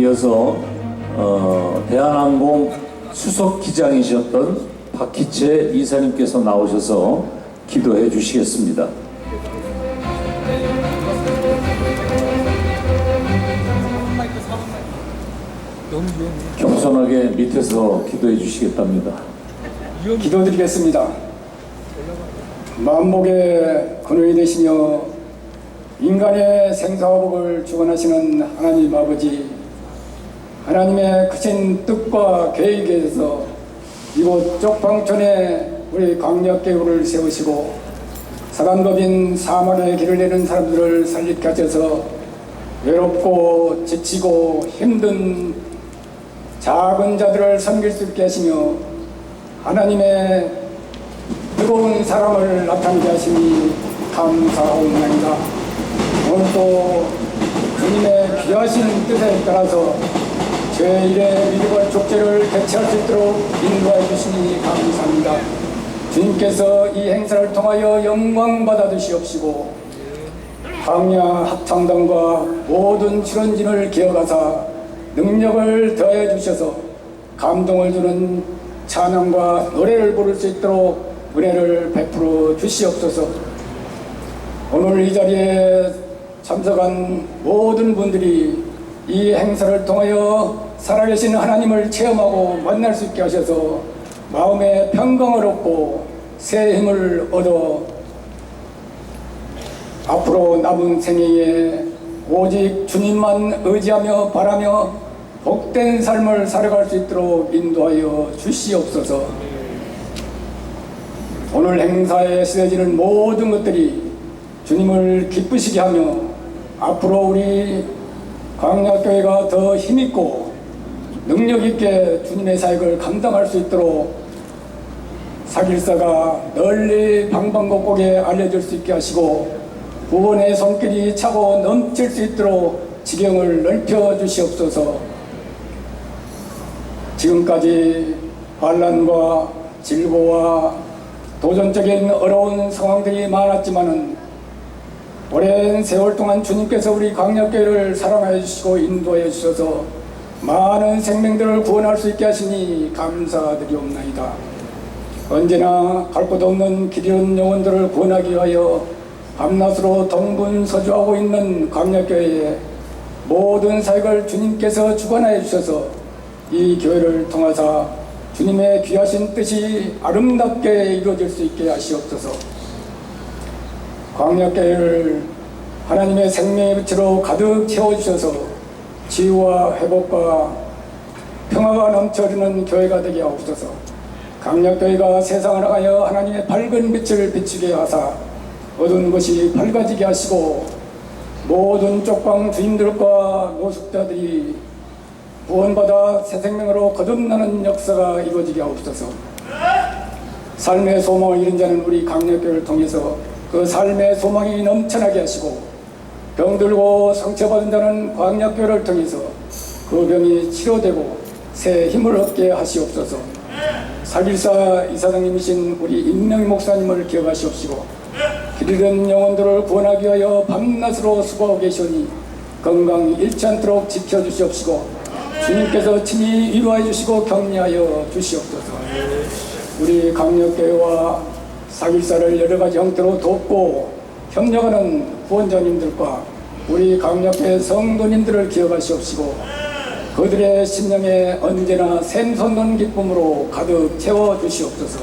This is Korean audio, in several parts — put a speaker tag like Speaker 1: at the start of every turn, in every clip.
Speaker 1: 이어서 어, 대한항공 수석 기장이셨던 박희채 이사님께서 나오셔서 기도해 주시겠습니다. 겸손하게 밑에서 기도해 주시겠답니다.
Speaker 2: 기도드리겠습니다. 만복의 근원이 되시며 인간의 생사복을 주관하시는 하나님 아버지 하나님의 크신 뜻과 계획에 대해서 이곳 쪽방촌에 우리 강력계우를 세우시고 사단법인 사만의 길을 내는 사람들을 살리게 하셔서 외롭고 지치고 힘든 작은 자들을 섬길 수 있게 하시며 하나님의 뜨거운 사랑을 나타내게 하시니 감사옵나이다. 오늘도 주님의 귀하신 뜻에 따라서 제1의 미국의 족제를 개최할 수 있도록 인도해 주시니 감사합니다. 주님께서 이 행사를 통하여 영광 받아 주시옵시고 강야 합창단과 모든 출연진을 기억하사 능력을 더해 주셔서 감동을 주는 찬양과 노래를 부를 수 있도록 은혜를 베풀어 주시옵소서. 오늘 이 자리에 참석한 모든 분들이 이 행사를 통하여 살아계신 하나님을 체험하고 만날 수 있게 하셔서 마음의 평강을 얻고 새 힘을 얻어 앞으로 남은 생애에 오직 주님만 의지하며 바라며 복된 삶을 살아갈 수 있도록 인도하여 주시옵소서. 오늘 행사에 쓰여지는 모든 것들이 주님을 기쁘시게 하며 앞으로 우리 광야교회가 더 힘있고 능력있게 주님의 사역을 감당할 수 있도록 사길사가 널리 방방곡곡에 알려질 수 있게 하시고 구원의 손길이 차고 넘칠 수 있도록 지경을 넓혀 주시옵소서. 지금까지 반란과 질고와 도전적인 어려운 상황들이 많았지만은 오랜 세월 동안 주님께서 우리 강력교회를 사랑하여 주시고 인도해 주셔서 많은 생명들을 구원할 수 있게 하시니 감사드리옵나이다. 언제나 갈 곳 없는 길 잃은 영혼들을 구원하기 위하여 밤낮으로 동분 서주하고 있는 강력교회에 모든 사역을 주님께서 주관하여 주셔서 이 교회를 통하사 주님의 귀하신 뜻이 아름답게 이루어질 수 있게 하시옵소서. 광역교회를 하나님의 생명의 빛으로 가득 채워주셔서 치유와 회복과 평화가 넘쳐르는 교회가 되게 하옵소서. 강력교회가 세상을 향하여 하나님의 밝은 빛을 비추게 하사 어두운 것이 밝아지게 하시고 모든 쪽방 주인들과 노숙자들이 구원받아 새 생명으로 거듭나는 역사가 이루어지게 하옵소서. 삶의 소망을 잃은 자는 우리 강력교를 통해서 그 삶의 소망이 넘쳐나게 하시고 병들고 상처받은 자는 광역교를 통해서 그 병이 치료되고 새 힘을 얻게 하시옵소서. 사길사 이사장님이신 우리 임명희 목사님을 기억하시옵시고 길 잃은 영혼들을 구원하기 위하여 밤낮으로 수고하고 계시오니 건강 잃지 않도록 지켜주시옵시고 주님께서 친히 위로해 주시고 격려하여 주시옵소서. 우리 강력교회와 사길사를 여러 가지 형태로 돕고 협력하는 후원자님들과 우리 강력교회 성도님들을 기억하시옵시고 그들의 심령에 언제나 샘솟는 기쁨으로 가득 채워 주시옵소서.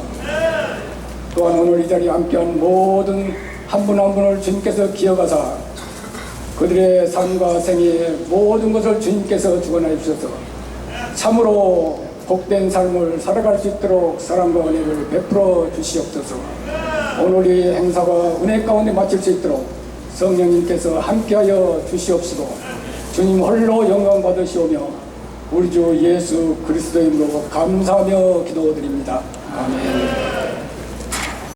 Speaker 2: 또한 오늘 이 자리에 함께한 모든 한 분한 분을 주님께서 기억하사 그들의 삶과 생애 모든 것을 주님께서 주관하여 주셔서 참으로 복된 삶을 살아갈 수 있도록 사랑과 은혜를 베풀어 주시옵소서. 오늘 이 행사가 은혜 가운데 마칠 수 있도록 성령님께서 함께하여 주시옵시고 주님 홀로 영광 받으시오며 우리 주 예수 그리스도의 이름으로 감사하며 기도드립니다. 아멘.